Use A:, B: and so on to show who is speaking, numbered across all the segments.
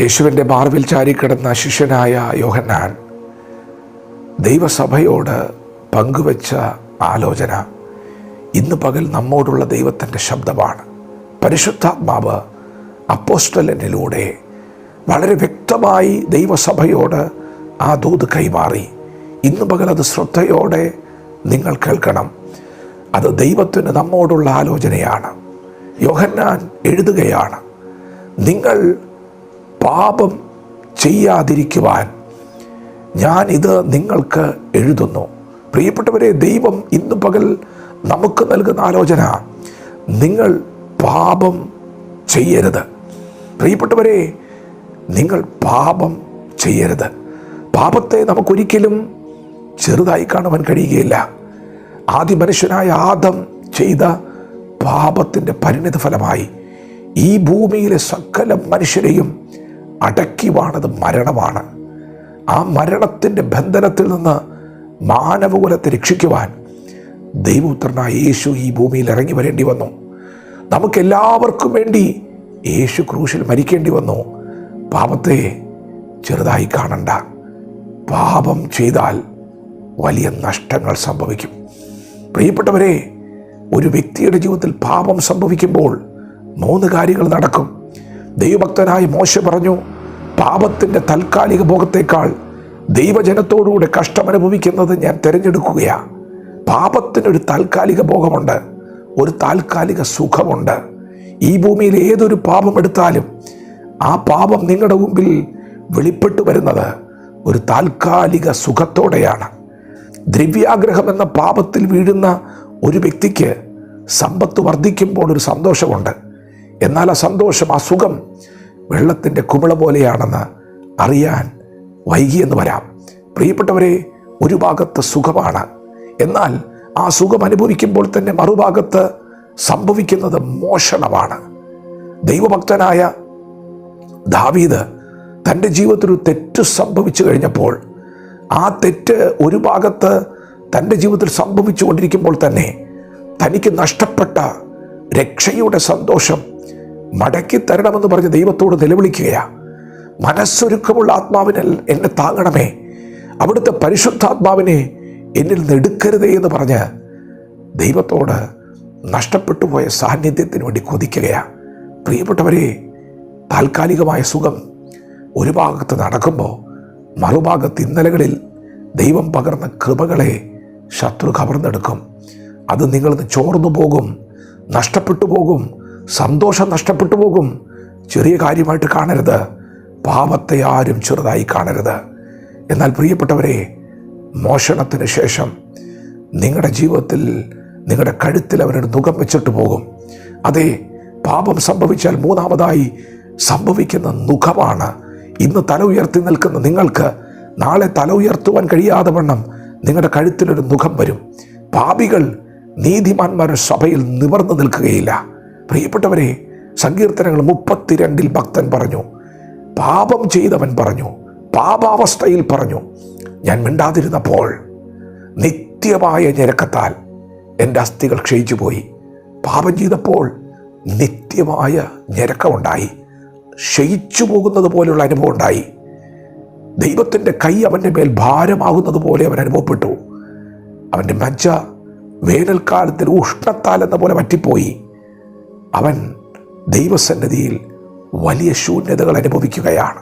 A: യേശുവിന്റെ മാർവിൽ ചാരിക്കിടന്ന ശിഷ്യനായ യോഹന്നാൻ ദൈവസഭയോട് പങ്കുവച്ച ആലോചന ഇന്ന് പകൽ നമ്മോടുള്ള ദൈവത്തിന്റെ ശബ്ദമാണ്. പരിശുദ്ധാത്മാവ് അപ്പോസ്റ്റലനിലൂടെ വളരെ വ്യക്തമായി ദൈവസഭയോട് ആ ദൂത് കൈമാറി. ഇന്ന് പകൽ അത് ശ്രദ്ധയോടെ നിങ്ങൾ കേൾക്കണം. അത് ദൈവത്തിന് നമ്മോടുള്ള ആലോചനയാണ്. യോഹന്നാൻ എഴുതുകയാണ് നിങ്ങൾ പാപം ചെയ്യാതിരിക്കുവാൻ ഞാൻ ഇത് നിങ്ങൾക്ക് എഴുതുന്നു. പ്രിയപ്പെട്ടവരെ ദൈവം ഇന്ന് പകൽ നമുക്ക് നൽകുന്ന ആലോചന നിങ്ങൾ പാപം ചെയ്യരുത്. പ്രിയപ്പെട്ടവരെ നിങ്ങൾ പാപം ചെയ്യരുത്. പാപത്തെ നമുക്കൊരിക്കലും ചെറുതായി കാണുവാൻ കഴിയുകയില്ല. ആദ്യ മനുഷ്യനായ ആദം ചെയ്ത പാപത്തിന്റെ പരിണിത ഫലമായി ഈ ഭൂമിയിലെ സകല മനുഷ്യരെയും അടക്കി വാണത് മരണമാണ്. ആ മരണത്തിന്റെ ബന്ധനത്തിൽ നിന്ന് മാനവകുലത്തെ രക്ഷിക്കുവാൻ ദൈവപുത്രനായ യേശു ഈ ഭൂമിയിൽ ഇറങ്ങി വരേണ്ടി വന്നു. നമുക്കെല്ലാവർക്കും വേണ്ടി യേശു ക്രൂശിൽ മരിക്കേണ്ടി വന്നു. പാപത്തെ ചെറുതായി കാണണ്ട. പാപം ചെയ്താൽ വലിയ നഷ്ടങ്ങൾ സംഭവിക്കും. പ്രിയപ്പെട്ടവരെ ഒരു വ്യക്തിയുടെ ജീവിതത്തിൽ പാപം സംഭവിക്കുമ്പോൾ മൂന്ന് കാര്യങ്ങൾ നടക്കും. ദൈവഭക്തനായ മോശ പറഞ്ഞു പാപത്തിന്റെ താൽക്കാലിക ഭോഗത്തേക്കാൾ ദൈവജനത്തോടുകൂടെ കഷ്ടമനുഭവിക്കുന്നത് ഞാൻ തിരഞ്ഞെടുക്കുകയാണ് പാപത്തിനൊരു താൽക്കാലിക ഭോഗമുണ്ട് ഒരു താൽക്കാലിക സുഖമുണ്ട്. ഈ ഭൂമിയിൽ ഏതൊരു പാപം എടുത്താലും ആ പാപം നിങ്ങളുടെ മുമ്പിൽ വെളിപ്പെട്ടു വരുന്നത് ഒരു താൽക്കാലിക സുഖത്തോടെയാണ്. ദ്രവ്യാഗ്രഹം എന്ന പാപത്തിൽ വീഴുന്ന ഒരു വ്യക്തിക്ക് സമ്പത്ത് വർദ്ധിക്കുമ്പോൾ ഒരു സന്തോഷമുണ്ട്. എന്നാൽ ആ സന്തോഷം ആ സുഖം വെള്ളത്തിന്റെ കുമിള പോലെയാണെന്ന് അറിയാൻ വൈകിയെന്ന് വരാം. പ്രിയപ്പെട്ടവരെ ഒരു ഭാഗത്ത് സുഖമാണ്. എന്നാൽ ആ സുഖം അനുഭവിക്കുമ്പോൾ തന്നെ മറുഭാഗത്ത് സംഭവിക്കുന്നത് മോഷണമാണ്. ദൈവഭക്തനായ ദാവീദ് തന്റെ ജീവിതത്തിൽ ഒരു തെറ്റ് സംഭവിച്ചു കഴിഞ്ഞപ്പോൾ ആ തെറ്റ് ഒരു ഭാഗത്ത് തന്റെ ജീവിതത്തിൽ സംഭവിച്ചു കൊണ്ടിരിക്കുമ്പോൾ തന്നെ തനിക്ക് നഷ്ടപ്പെട്ട രക്ഷയുടെ സന്തോഷം മടക്കി തരണമെന്ന് പറഞ്ഞ് ദൈവത്തോട് നിലവിളിക്കുകയാണ് മനസ്സൊരുക്കമുള്ള ആത്മാവിനെ എന്നെ താങ്ങണമേ. അവിടുത്തെ പരിശുദ്ധാത്മാവിനെ എന്നിൽ നിന്ന് എന്ന് പറഞ്ഞ് ദൈവത്തോട് നഷ്ടപ്പെട്ടു പോയ സാന്നിധ്യത്തിന് വേണ്ടി കൊതിക്കുകയാണ് പ്രിയപ്പെട്ടവരെ താൽക്കാലികമായ സുഖം ഒരു ഭാഗത്ത് നടക്കുമ്പോൾ മറുഭാഗത്ത് ഇന്നലകളിൽ ദൈവം പകർന്ന കൃപകളെ ശത്രു കവർന്നെടുക്കും. അത് നിങ്ങളിന്ന് ചോർന്നു പോകും നഷ്ടപ്പെട്ടു പോകും സന്തോഷം നഷ്ടപ്പെട്ടു പോകും. ചെറിയ കാര്യമായിട്ട് കാണരുത്. പാപത്തെ ആരും ചെറുതായി കാണരുത്. എന്നാൽ പ്രിയപ്പെട്ടവരെ മോഷണത്തിന് ശേഷം നിങ്ങളുടെ ജീവിതത്തിൽ നിങ്ങളുടെ കഴുത്തിൽ അവരുടെ മുഖം വെച്ചിട്ട് പോകും. അതെ പാപം സംഭവിച്ചാൽ മൂന്നാമതായി സംഭവിക്കുന്ന മുഖമാണ് ഇന്ന് തല ഉയർത്തി നിൽക്കുന്ന നിങ്ങൾക്ക് നാളെ തല ഉയർത്തുവാൻ കഴിയാതെ വണ്ണം നിങ്ങളുടെ കഴുത്തിലൊരു മുഖം വരും. പാപികൾ നീതിമാന്മാരുടെ സഭയിൽ നിവർന്നു നിൽക്കുകയില്ല. പ്രിയപ്പെട്ടവരെ സങ്കീർത്തനങ്ങൾ മുപ്പത്തിരണ്ടിൽ ഭക്തൻ പറഞ്ഞു പാപം ചെയ്തവൻ പറഞ്ഞു പാപാവസ്ഥയിൽ പറഞ്ഞു ഞാൻ മിണ്ടാതിരുന്നപ്പോൾ നിത്യമായ ഞരക്കത്താൽ എന്റെ അസ്ഥികൾ ക്ഷയിച്ചു പോയി പാപം ചെയ്തപ്പോൾ നിത്യമായ ഞരക്കമുണ്ടായി. ക്ഷയിച്ചു പോകുന്നത് പോലെയുള്ള അനുഭവം ഉണ്ടായി. ദൈവത്തിന്റെ കൈ അവന്റെ മേൽ ഭാരമാകുന്നത് പോലെ അവൻ അനുഭവപ്പെട്ടു. അവന്റെ മജ്ജ വേനൽക്കാലത്തിൽ ഉഷ്ണത്താൽ എന്ന പോലെ പറ്റിപ്പോയി അവൻ ദൈവസന്നിധിയിൽ വലിയ ശൂന്യതകൾ അനുഭവിക്കുകയാണ്.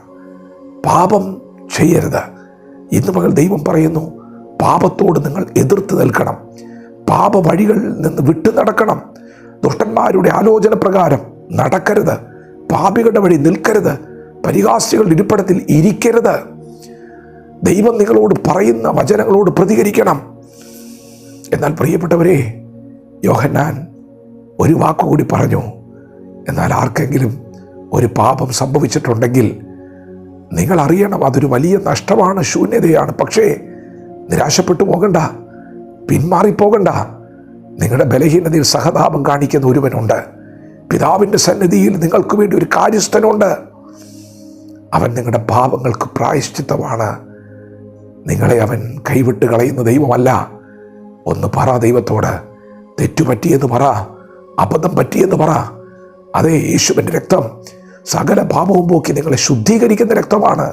A: പാപം ചെയ്യരുത്. ഇന്ന് മകൾ ദൈവം പറയുന്നു പാപത്തോട് നിങ്ങൾ എതിർത്ത് നിൽക്കണം. പാപ വഴികളിൽ നിന്ന് വിട്ടു നടക്കണം. ദുഷ്ടന്മാരുടെ ആലോചന പ്രകാരം നടക്കരുത്. പാപികളുടെ വഴി നിൽക്കരുത്. പരിഹാസികളുടെ ഇരിപ്പിടത്തിൽ ഇരിക്കരുത്. ദൈവം നിങ്ങളോട് പറയുന്ന വചനങ്ങളോട് പ്രതികരിക്കണം. എന്നാൽ പ്രിയപ്പെട്ടവരെ യോഹന്നാൻ ഒരു വാക്കുകൂടി പറഞ്ഞു. എന്നാൽ ആർക്കെങ്കിലും ഒരു പാപം സംഭവിച്ചിട്ടുണ്ടെങ്കിൽ നിങ്ങൾ അറിയണം അതൊരു വലിയ നഷ്ടമാണ് ശൂന്യതയാണ്. പക്ഷേ നിരാശപ്പെട്ടു പോകണ്ട പിന്മാറിപ്പോകണ്ട. നിങ്ങളുടെ ബലഹീനതയിൽ സഹതാപം കാണിക്കുന്ന ഒരുവനുണ്ട്. പിതാവിന്റെ സന്നിധിയിൽ നിങ്ങൾക്ക് വേണ്ടി ഒരു കാര്യസ്ഥനുണ്ട്. അവൻ നിങ്ങളുടെ പാപങ്ങൾക്ക് പ്രായശ്ചിത്തമാണ്. നിങ്ങളെ അവൻ കൈവിട്ട് കളയുന്ന ദൈവമല്ല. ഒന്ന് പറ ദൈവത്തോട്. തെറ്റുപറ്റിയെന്ന് പറ. അബദ്ധം പറ്റിയെന്ന് പറ. അതേ യേശുവിന്റെ രക്തം സകല പാപവും പോക്കി നിങ്ങളെ ശുദ്ധീകരിക്കുന്ന രക്തമാണ്.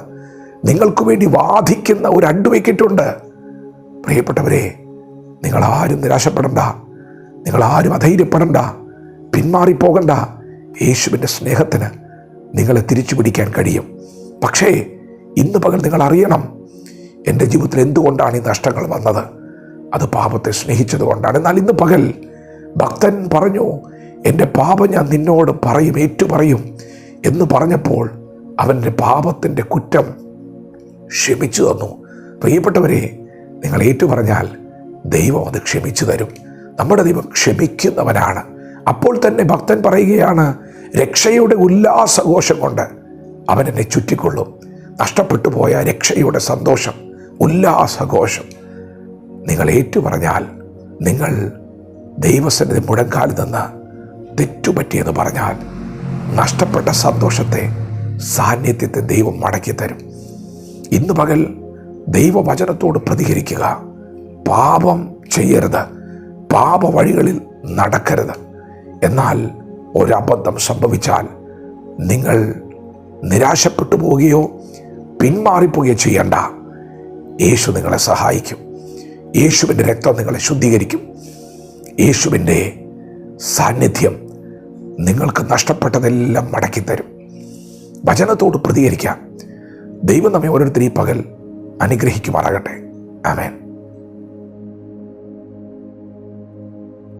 A: നിങ്ങൾക്ക് വേണ്ടി വാധിക്കുന്ന ഒരു അണ്ടുവയ്ക്കിട്ടുണ്ട് പ്രിയപ്പെട്ടവരെ നിങ്ങളാരും നിരാശപ്പെടണ്ട. നിങ്ങളാരും അധൈര്യപ്പെടണ്ട. പിന്മാറിപ്പോകണ്ട. യേശുവിന്റെ സ്നേഹത്തിന് നിങ്ങളെ തിരിച്ചു പിടിക്കാൻ കഴിയും. പക്ഷേ ഇന്ന് പകൽ നിങ്ങൾ അറിയണം എന്റെ ജീവിതത്തിൽ എന്തുകൊണ്ടാണ് ഈ നഷ്ടങ്ങൾ വന്നത്? അത് പാപത്തെ സ്നേഹിച്ചത് കൊണ്ടാണ്. എന്നാൽ ഇന്ന് പകൽ ഭക്തൻ പറഞ്ഞു എന്റെ പാപം ഞാൻ നിന്നോട് പറയും ഏറ്റു പറയും എന്ന് പറഞ്ഞപ്പോൾ അവന്റെ പാപത്തിന്റെ കുറ്റം ക്ഷമിച്ചു തന്നു. പ്രിയപ്പെട്ടവരെ നിങ്ങൾ ഏറ്റു പറഞ്ഞാൽ ദൈവം അത് ക്ഷമിച്ചു തരും. നമ്മുടെ ദൈവം ക്ഷമിക്കുന്നവനാണ്. അപ്പോൾ തന്നെ ഭക്തൻ പറയുകയാണ് രക്ഷയുടെ ഉല്ലാസഘോഷം കൊണ്ട് അവൻ എന്നെ ചുറ്റിക്കൊള്ളും. നഷ്ടപ്പെട്ടു പോയ രക്ഷയുടെ സന്തോഷം ഉല്ലാസഘോഷം. നിങ്ങൾ ഏറ്റു പറഞ്ഞാൽ നിങ്ങൾ ദൈവസന്നിധി മുഴങ്കാലിൽ നിന്ന് തെറ്റുപറ്റിയെന്ന് പറഞ്ഞാൽ നഷ്ടപ്പെട്ട സന്തോഷത്തെ സാന്നിധ്യത്തെ ദൈവം മടക്കി തരും. ഇന്ന് പകൽ ദൈവവചനത്തോട് പ്രതികരിക്കുക. പാപം ചെയ്യരുത്. പാപ വഴികളിൽ നടക്കരുത്. എന്നാൽ ഒരബദ്ധം സംഭവിച്ചാൽ നിങ്ങൾ നിരാശപ്പെട്ടു പോവുകയോ പിന്മാറിപ്പോവുകയോ ചെയ്യണ്ട. യേശു നിങ്ങളെ സഹായിക്കും. യേശുവിന്റെ രക്തം നിങ്ങളെ ശുദ്ധീകരിക്കും. യേശുവിന്റെ സാന്നിധ്യം നിങ്ങൾക്ക് നഷ്ടപ്പെട്ടതെല്ലാം മടക്കിത്തരും. വചനത്തോട് പ്രതികരിക്കാം. ദൈവം നമ്മെ ഓരോരുത്തരും ഈ പകൽ അനുഗ്രഹിക്കുമാറാകട്ടെ. ആമേൻ.